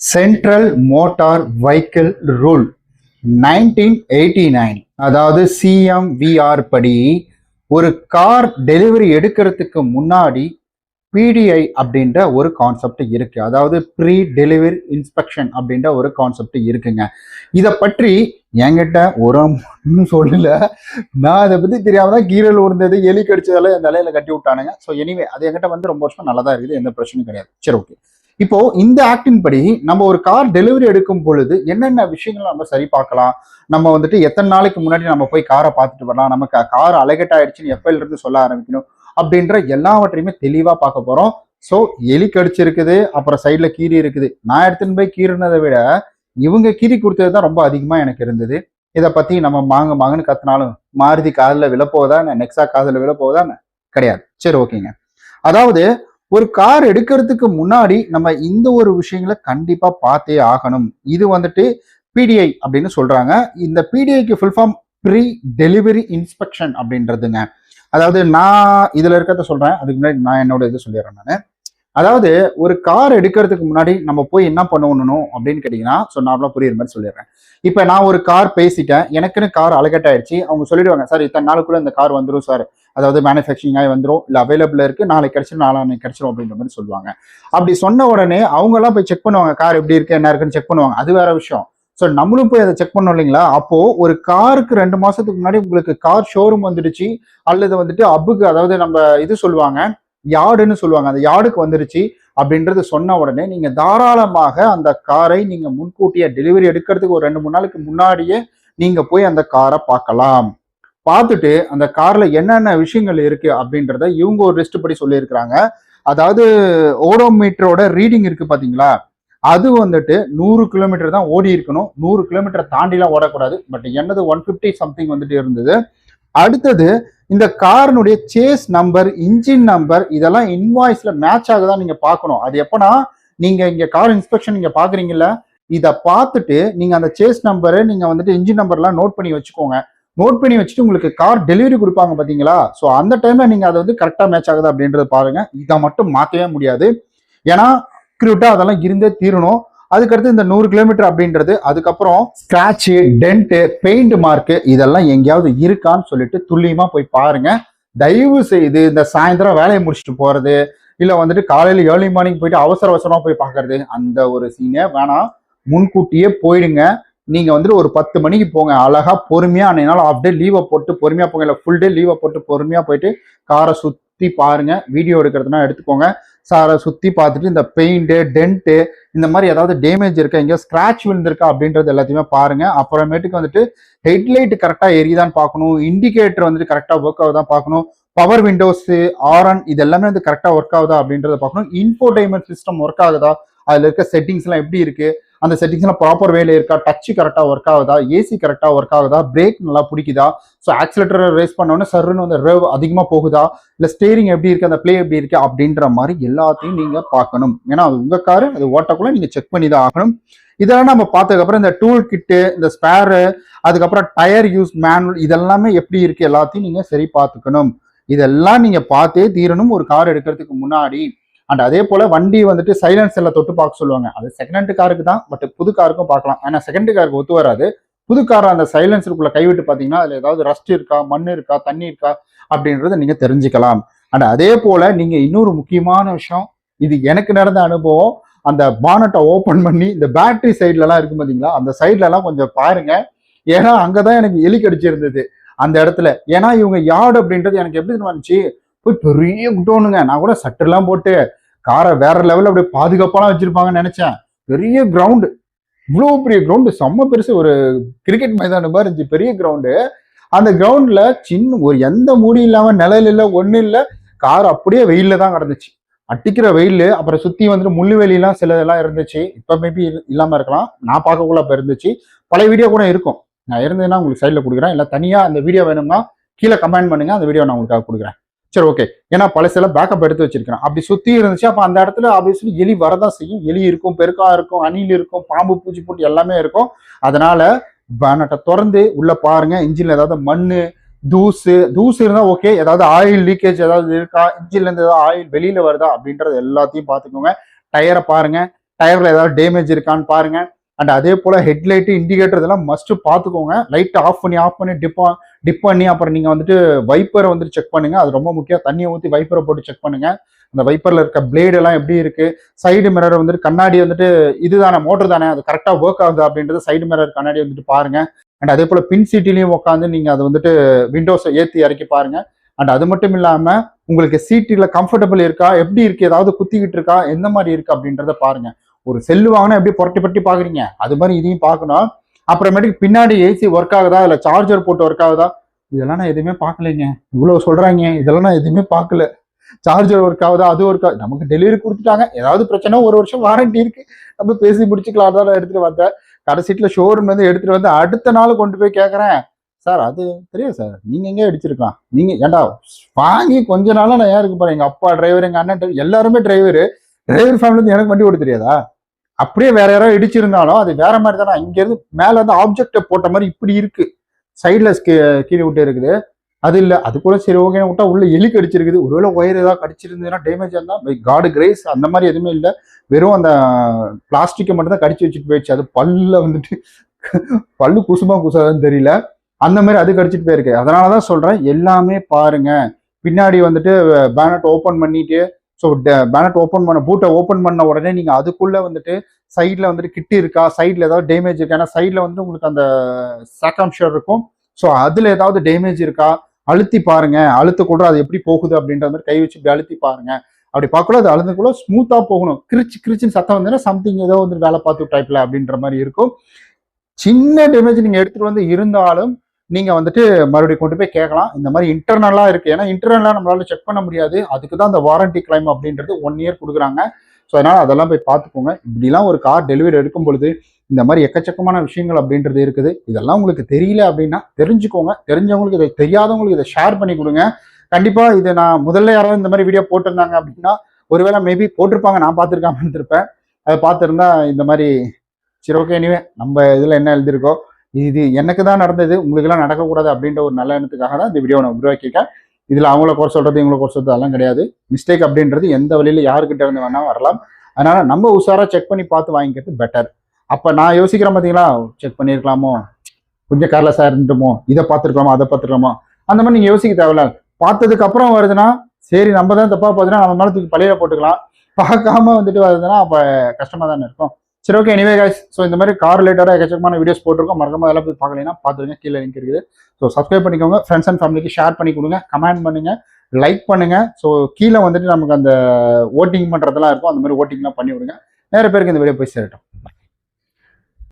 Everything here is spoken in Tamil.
Central motor vehicle rule nineteen eighty nine அதாவது சிஎம்விஆர் படி ஒரு கார் டெலிவரி எடுக்கிறதுக்கு முன்னாடி பிடிஐ அப்படின்ற ஒரு கான்செப்ட் இருக்கு. அதாவது ப்ரீ டெலிவரி இன்ஸ்பெக்ஷன் அப்படின்ற ஒரு கான்செப்ட் இருக்குங்க. இதை பற்றி என்கிட்ட ஒரு ஒன்றும் சொல்லல. நான் அதை பத்தி தெரியாம தான் கீரல் உருந்தது எலி கடிச்சதால இந்த தலையில கட்டி விட்டானுங்க. ஸோ எனிவே அது என்கிட்ட வந்து ரொம்ப வருஷம் நல்லா தான் இருக்குது. எந்த பிரச்சனையும் கிடையாது. சரி ஓகே இப்போ இந்த ஆக்டின் படி நம்ம ஒரு கார் டெலிவரி எடுக்கும் பொழுது என்னென்ன விஷயங்கள் நம்ம சரி பார்க்கலாம்? நம்ம வந்துட்டு எத்தனை நாளைக்கு முன்னாடி நம்ம போய் காரை பார்த்துட்டு வரலாம்? நமக்கு கார் அலகட் ஆயிடுச்சுன்னு எப்பல இருந்து சொல்ல ஆரம்பிக்கணும்? அப்படின்ற எல்லாவற்றையுமே தெளிவா பார்க்க போறோம். ஸோ எலி கடிச்சிருக்குது அப்புறம் சைட்ல கீரி இருக்குது. நான் எடுத்துன்னு போய் கீறினதை விட இவங்க கீரி கொடுத்தது தான் ரொம்ப அதிகமா எனக்கு இருந்தது. இதை பத்தி நம்ம மாங்க மாங்கன்னு கத்தினாலும் மாருதி காதில் விழப்போதா நெக்ஸா காதில் விழப்போதா கிடையாது. சரி ஓகேங்க. அதாவது ஒரு கார் எடுக்கிறதுக்கு முன்னாடி நம்ம இந்த ஒரு விஷயங்களை கண்டிப்பா பார்த்தே ஆகணும். இது வந்துட்டு பிடிஐ அப்படின்னு சொல்றாங்க. இந்த பிடிஐக்கு full form pre delivery inspection அப்படின்றதுங்க. அதாவது நான் இதுல இருக்கிறத சொல்றேன். அதுக்கு முன்னாடி நான் என்னோட இது சொல்லிடுறேன் நான். அதாவது ஒரு கார் எடுக்கிறதுக்கு முன்னாடி நம்ம போய் என்ன பண்ணணும் அப்படின்னு கேட்டீங்கன்னா ஸோ நார்மலாக புரியுற மாதிரி சொல்லிடுறேன். இப்போ நான் ஒரு கார் பேசிட்டேன். எனக்குன்னு கார் அலகட் ஆயிடுச்சு அவங்க சொல்லிடுவாங்க சார் இத்தனை நாளுக்குள்ள இந்த கார் வந்துடும் சார். அதாவது மேனுஃபேக்சரிங் ஆகி வந்துடும் இல்லை அவைலபிளாக இருக்கு. நாளைக்கு கிடைச்சிடும் நாளாக கிடைச்சிடும் அப்படின்ற மாதிரி சொல்லுவாங்க. அப்படி சொன்ன உடனே அவங்கெல்லாம் போய் செக் பண்ணுவாங்க. கார் எப்படி இருக்குது என்ன இருக்குன்னு செக் பண்ணுவாங்க. அது வேற விஷயம். ஸோ நம்மளும் போய் அதை செக் பண்ணோம் இல்லைங்களா? அப்போ ஒரு காருக்கு ரெண்டு மாசத்துக்கு முன்னாடி உங்களுக்கு கார் ஷோரூம் வந்துடுச்சு. அல்லது வந்துட்டு அப்புக்கு அதாவது நம்ம இது சொல்லுவாங்க யார்டுன்னு சொல்லுவாங்க. அந்த யார்டுக்கு வந்துருச்சு அப்படின்றது சொன்ன உடனே நீங்க தாராளமாக அந்த காரை நீங்க முன்கூட்டியே டெலிவரி எடுக்கிறதுக்கு ஒரு ரெண்டு மூணு நாளைக்கு முன்னாடியே நீங்க போய் அந்த காரை பார்க்கலாம். பார்த்துட்டு அந்த கார்ல என்னென்ன விஷயங்கள் இருக்கு அப்படின்றத இவங்க ஒரு லிஸ்ட் படி சொல்லியிருக்கிறாங்க. அதாவது ஓடோமீட்டரோட ரீடிங் இருக்கு பாத்தீங்களா? அது வந்துட்டு நூறு கிலோமீட்டர் தான் ஓடி இருக்கணும். நூறு கிலோமீட்டர் தாண்டிலாம் ஓடக்கூடாது. பட் என்னது ஒன் ஃபிஃப்டி சம்திங் வந்துட்டு இருந்தது. அடுத்தது இந்த காரினுடைய சேஸ் நம்பர் இன்ஜின் நம்பர் இதெல்லாம் இன்வாய்ஸ்ல மேட்ச் ஆகுதா நீங்க பார்க்கணும். அது எப்பனா நீங்க இங்க கார் இன்ஸ்பெக்ஷன் நீங்க பாக்குறீங்கல்ல இதை பார்த்துட்டு நீங்க அந்த சேஸ் நம்பரு நீங்க வந்துட்டு இன்ஜின் நம்பர்லாம் நோட் பண்ணி வச்சுக்கோங்க. நோட் பண்ணி வச்சுட்டு உங்களுக்கு கார் டெலிவரி கொடுப்பாங்க பார்த்தீங்களா ஸோ அந்த டைமில் நீங்கள் அதை வந்து கரெக்டாக மேட்ச் ஆகுது அப்படின்றத பாருங்கள் இதை மட்டும் மாற்றவே முடியாது. ஏன்னா அக்யூரேட்டாக அதெல்லாம் இருந்தே தீரணும். அதுக்கடுத்து இந்த நூறு கிலோமீட்டர் அப்படின்றது அதுக்கப்புறம் ஸ்கிராட்சு டென்ட்டு பெயிண்ட் மார்க்கு இதெல்லாம் எங்கேயாவது இருக்கான்னு சொல்லிட்டு துல்லியமாக போய் பாருங்க. தயவு செய்து இந்த சாயந்தரம் வேலையை முடிச்சுட்டு போகிறது இல்லை வந்துட்டு காலையில் ஏர்லி மார்னிங் போயிட்டு அவசர அவசரமாக போய் பார்க்கறது அந்த ஒரு சீனே வேணாம். முன்கூட்டியே போயிடுங்க. நீங்கள் வந்துட்டு ஒரு பத்து மணிக்கு போங்க. அழகா பொறுமையாக அன்னைக்கு ஆஃப் டே லீவை போட்டு பொறுமையாக போங்க. இல்லை ஃபுல் டே லீவை போட்டு பொறுமையாக போயிட்டு காரை சுற்றி பாருங்கள் வீடியோ எடுக்கிறதுனா எடுத்துக்கோங்க. சாரை சுற்றி பார்த்துட்டு இந்த பெயிண்ட்டு டென்ட்டு இந்த மாதிரி ஏதாவது டேமேஜ் இருக்கா எங்கேயோ ஸ்க்ராட்ச் விழுந்திருக்கா அப்படின்றது எல்லாத்தையுமே பாருங்கள் அப்புறமேட்டுக்கு வந்துட்டு ஹெட்லைட் கரெக்டாக எரியுதான்னு பார்க்கணும். இண்டிகேட்டர் வந்துட்டு கரெக்டாக ஒர்க் ஆகுதான் பார்க்கணும். பவர் விண்டோஸு ஆரன் இது எல்லாமே வந்து கரெக்டாக ஒர்க் ஆகுதா அப்படின்றத பார்க்கணும். இன்ஃபோடைன்மெண்ட் சிஸ்டம் ஒர்க் ஆகுதா? அதில் இருக்க செட்டிங்ஸ்லாம் எப்படி இருக்குது அந்த செட்டிங்ஸ்லாம் ப்ராப்பர் வேலை இருக்கா? டச் கரெக்டாக ஒர்க் ஆகுதா? ஏசி கரெக்டாக ஒர்க் ஆகுதா? பிரேக் நல்லா பிடிக்குதா? ஸோ ஆக்சிலேட்டர் ரேஸ் பண்ணோன்னே சருன்னு வந்து ரேவ் அதிகமாக போகுதா? இல்லை ஸ்டேரிங் எப்படி இருக்கு? அந்த பிளே எப்படி இருக்குது அப்படின்ற மாதிரி எல்லாத்தையும் நீங்கள் பார்க்கணும். ஏன்னா அது காரு அது ஓட்டக்குள்ளே நீங்கள் செக் பண்ணி தான் ஆகணும். இதெல்லாம் நம்ம பார்த்ததுக்கப்புறம் இந்த டூல் கிட்டு இந்த ஸ்பேரு அதுக்கப்புறம் டயர் யூஸ் மேனுவல் இதெல்லாமே எப்படி இருக்குது எல்லாத்தையும் நீங்கள் சரி பார்த்துக்கணும். இதெல்லாம் நீங்கள் பார்த்தே தீரணும். ஒரு கார் எடுக்கிறதுக்கு முன்னாடி அண்ட் அதே போல வண்டி வந்துட்டு சைலன்ஸ் எல்லாம் தொட்டு பார்க்க சொல்லுவாங்க. அது செகண்ட் காருக்கு தான் பட் புது காருக்கும் பார்க்கலாம். ஏன்னா செகண்ட் காருக்கு ஒத்து வராது. புது கார் அந்த சைலன்ஸருக்குள்ள கைவிட்டு பார்த்தீங்கன்னா அதுல ஏதாவது ரஸ்ட் இருக்கா மண் இருக்கா தண்ணி இருக்கா அப்படின்றத நீங்க தெரிஞ்சுக்கலாம். அண்ட் அதே போல நீங்க இன்னொரு முக்கியமான விஷயம் இது எனக்கு நடந்த அனுபவம். அந்த பானட்டை ஓப்பன் பண்ணி இந்த பேட்டரி சைட்ல எல்லாம் பார்த்தீங்களா? பாத்தீங்களா அந்த சைட்ல எல்லாம் கொஞ்சம் பாருங்க. ஏன்னா அங்கதான் எனக்கு எலி கடிச்சிருந்தது. அந்த இடத்துல. ஏன்னா இவங்க யார்டு அப்படின்றது எனக்கு எப்படி வந்துச்சு போய் பெரிய குட்டோனுங்க நான் கூட சட்டெல்லாம் போட்டு காரை வேற லெவலில் அப்படியே பாதுகாப்பாலாம் வச்சிருப்பாங்கன்னு நினைச்சேன். பெரிய கிரவுண்டு இவ்வளோ பெரிய கிரவுண்டு செம்ம பெருசு. ஒரு கிரிக்கெட் மைதானம் மாதிரி இருந்துச்சு. பெரிய கிரவுண்டு அந்த கிரவுண்டில் சின்ன ஒரு எந்த மூடி இல்லாமல் நிழல் இல்லை ஒன்றும் இல்லை கார் அப்படியே வெயிலில் தான் கிடந்துச்சு. அட்டிக்கிற வெயில் அப்புறம் சுற்றி வந்துட்டு முள்ளுவெளியெல்லாம் சில இதெல்லாம் இருந்துச்சு. இப்போ மேபி இல்லாமல் இருக்கலாம். நான் பார்க்கக்குள்ள இப்போ இருந்துச்சு. பழைய வீடியோ கூட இருக்கும். நான் இருந்ததுன்னா உங்களுக்கு சைடில் கொடுக்குறேன். இல்லை தனியாக அந்த வீடியோ வேணும்னா கீழே கமெண்ட் பண்ணுங்கள் அந்த வீடியோ நான் உங்களுக்காக கொடுக்குறேன். சரி ஓகே ஏன்னா பழசெல்லாம் பேக்கப் எடுத்து வச்சிருக்கிறேன். அப்படி சுத்தி இருந்துச்சு அப்போ அந்த இடத்துல ஆப்வியஸ்லி எலி வரதான் செய்யும். எலி இருக்கும் பெருக்கா இருக்கும் அணில் இருக்கும் பாம்பு பூச்சி போட்டு எல்லாமே இருக்கும். அதனால பேனட்டை திறந்து உள்ள பாருங்க. இன்ஜின்ல ஏதாவது மண்ணு தூசு தூசு இருந்தா ஓகே ஏதாவது ஆயில் லீக்கேஜ் ஏதாவது இருக்கா? இன்ஜின்ல இருந்து ஏதாவது ஆயில் வெளியில வருதா? அப்படின்றது எல்லாத்தையும் பார்த்துக்கோங்க. டயரை பாருங்க. டயர்ல ஏதாவது டேமேஜ் இருக்கான்னு பாருங்க. அண்ட் அதே போல ஹெட்லைட்டு இண்டிகேட்டர் இதெல்லாம் மஸ்ட் பார்த்துக்கோங்க. லைட்டை ஆஃப் பண்ணி ஆஃப் பண்ணி டிப்பா டிப் பண்ணி அப்புறம் நீங்கள் வந்துட்டு வைப்பரை வந்துட்டு செக் பண்ணுங்கள் அது ரொம்ப முக்கியம். தண்ணியை ஊற்றி வைப்பரை போட்டு செக் பண்ணுங்கள் அந்த வைப்பரில் இருக்க பிளேடு எல்லாம் எப்படி இருக்குது சைடு மிரர் வந்துட்டு கண்ணாடி வந்துட்டு இதுதானே மோட்டர் தானே அது கரெக்டாக ஒர்க் ஆகுது அப்படின்றது சைடு மிரர் கண்ணாடி வந்துட்டு பாருங்கள் அண்ட் அதே போல் பின் சீட்டிலையும் உட்காந்து நீங்கள் அதை வந்துட்டு விண்டோஸை ஏற்றி இறக்கி பாருங்கள் அண்ட் அது மட்டும் இல்லாமல் உங்களுக்கு சீட்டில் கம்ஃபர்டபுள் இருக்கா? எப்படி இருக்குது ஏதாவது குத்திக்கிட்டு இருக்கா? எந்த மாதிரி இருக்குது அப்படின்றத பாருங்கள் ஒரு செல்லு வாங்கினா எப்படி புரட்டி பட்டி பார்க்குறீங்க? அது மாதிரி இதையும் பார்க்கணும். அப்புறமேட்டுக்கு பின்னாடி ஏசி ஒர்க் ஆகுதா? இல்லை சார்ஜர் போட்டு ஒர்க் ஆகுதா? இதெல்லாம் நான் எதுவுமே பார்க்கலைங்க. இவ்வளோ சொல்கிறாங்க இதெல்லாம் நான் எதுவுமே பார்க்கல. சார்ஜர் ஒர்க் ஆகுதா? அது ஒர்க் ஆகுது நமக்கு டெலிவரி கொடுத்துட்டாங்க. ஏதாவது பிரச்சனை ஒரு வருஷம் வாரண்டி இருக்கு. நம்ம பேசி முடிச்சுக்கலாம் தான் நான் வந்தேன். கடைசீட்டில் ஷோரூம்ல இருந்து எடுத்துகிட்டு வந்து அடுத்த நாள் கொண்டு போய் கேட்குறேன் சார் அது தெரியும் சார் நீங்கள் எங்கே அடிச்சிருக்கலாம். நீங்கள் ஏன்டா வாங்கி கொஞ்ச நாளாக நான் ஏன் இருக்கு பாரு எங்கள் அப்பா டிரைவர் எங்கள் அண்ணன் டிரைவர் எல்லாருமே டிரைவர் டிரைவர் ஃபேமிலி எனக்கு வண்டி ஓட தெரியாதா? அப்படியே வேற யாராவது இடிச்சிருந்தாலும் அது வேற மாதிரி தானே இங்கேருந்து மேலே வந்து ஆப்ஜெக்டை போட்ட மாதிரி இப்படி இருக்கு. சைட்ல கீழே விட்டு இருக்குது. அது இல்லை அது கூட சரி ஓகே விட்டா உள்ள எலி கடிச்சிருக்குது ஒருவேளை ஒயர் ஏதாவது கடிச்சிருந்ததுன்னா டேமேஜ் இருந்தா காடு கிரேஸ் அந்த மாதிரி எதுவுமே இல்லை. வெறும் அந்த பிளாஸ்டிக்கை மட்டும் தான் கடிச்சு வச்சுட்டு போயிடுச்சு. அது பல்ல வந்துட்டு பல்லு குசுமா குசாதான்னு தெரியல. அந்த மாதிரி அது கடிச்சிட்டு போயிருக்கு. அதனாலதான் சொல்கிறேன் எல்லாமே பாருங்க. பின்னாடி வந்துட்டு பேனட் ஓப்பன் பண்ணிட்டு ஸோ பேனட் ஓப்பன் பண்ண பூட்டை ஓப்பன் பண்ண உடனே நீங்கள் அதுக்குள்ளே வந்துட்டு சைடில் வந்துட்டு கிட்டி இருக்கா? சைடில் ஏதாவது டேமேஜ் இருக்கா? ஏன்னா சைடில் வந்து உங்களுக்கு அந்த சாக்காம்ஷர் இருக்கும். ஸோ அதில் ஏதாவது டேமேஜ் இருக்கா? அழுத்தி பாருங்க. அழுத்து கூட அது எப்படி போகுது அப்படின்ற மாதிரி கை வச்சு இப்படி அழுத்தி பாருங்க. அப்படி பார்க்கல அது அழுந்தக்குள்ள ஸ்மூத்தாக போகணும். கிரிச்சு கிரிச்சுன்னு சத்தம் வந்ததுன்னா சம்திங் ஏதோ வந்து வேலை பார்த்து டைப்ல அப்படின்ற மாதிரி இருக்கும். சின்ன டேமேஜ் நீங்கள் எடுத்துகிட்டு வந்து இருந்தாலும் நீங்கள் வந்துட்டு மறுபடியும் கொண்டு போய் கேட்கலாம். இந்த மாதிரி இன்டர்னலாக இருக்குது ஏன்னா இன்டர்னலாக நம்மளால செக் பண்ண முடியாது. அதுக்கு தான் அந்த வாரண்டி கிளைம் அப்படின்றது ஒன் இயர் கொடுக்குறாங்க. ஸோ அதனால் அதெல்லாம் போய் பார்த்துக்கோங்க. இப்படிலாம் ஒரு கார் டெலிவரி எடுக்கும் பொழுது இந்த மாதிரி எக்கச்சக்கமான விஷயங்கள் அப்படின்றது இருக்குது. இதெல்லாம் உங்களுக்கு தெரியல அப்படின்னா தெரிஞ்சுக்கோங்க. தெரிஞ்சவங்களுக்கு இதை தெரியாதவங்களுக்கு இதை ஷேர் பண்ணி கொடுங்க. கண்டிப்பாக இது நான் முதல்ல யாராவது இந்த மாதிரி வீடியோ போட்டிருந்தாங்க அப்படின்னா ஒருவேளை மேபி போட்டிருப்பாங்க. நான் பார்த்துருக்காம இருப்பேன் அதை பார்த்துருந்தா இந்த மாதிரி சரி ஓகே எனிவே நம்ம இதில் என்ன எழுதியிருக்கோ இது எனக்கு தான் நடந்தது உங்களுக்கெல்லாம் நடக்கக்கூடாது அப்படின்ற ஒரு நல்ல எண்ணத்துக்காக தான் இந்த வீடியோ நான் உருவாக்கியிருக்கேன். இதில் அவங்கள குறை சொல்கிறது இவங்கள குறை சொல்கிறது அதெல்லாம் கிடையாது. மிஸ்டேக் அப்படின்றது எந்த வழியில யாருக்கிட்ட இருந்து வேணால் வரலாம். அதனால் நம்ம உஷாராக செக் பண்ணி பார்த்து வாங்கிக்கிறது பெட்டர் அப்போ நான் யோசிக்கிறேன் பார்த்தீங்களா செக் பண்ணியிருக்கலாமோ? கொஞ்சம் கேர்லெஸ்ஸாக இருந்துட்டோமோ? இதை பார்த்துருக்கலாமோ? அதை பார்த்துருக்கலாமோ? அந்த மாதிரி நீங்கள் யோசிக்க தேவையில்ல. பார்த்ததுக்கு அப்புறம் வருதுன்னா சரி நம்ம தான் தப்பாக பார்த்தீங்கன்னா நம்ம மேலே தூக்கி போட்டுக்கலாம். பார்க்காம வந்துட்டு வருதுன்னா அப்போ கஷ்டமாக தானே இருக்கும். சரி ஓகே எனிவே கைஸ் ஸோ இந்த மாதிரி கார் ரிலேட்டடாக எக்கச்சக்கமான வீடியோஸ் போட்டிருக்கோம். மறக்காம அதெல்லாம் போய் பார்க்கலாம் பார்த்துருங்க. கீழே லிங்க் இருக்குது. ஸோ சப்ஸ்கிரைப் பண்ணிக்கோங்க. ஃப்ரெண்ட்ஸ் அண்ட் ஃபேமிலிக்கு ஷேர் பண்ணி கொடுங்க. கமெண்ட் பண்ணுங்க. லைக் பண்ணுங்க. ஸோ கீழே வந்துட்டு நமக்கு அந்த ஓட்டிங் பண்ணுறதெல்லாம் இருக்கும். அந்த மாதிரி ஓட்டிங்லாம் பண்ணி விடுங்க. நிறைய பேருக்கு இந்த வீடியோ போய் சேரட்டும்.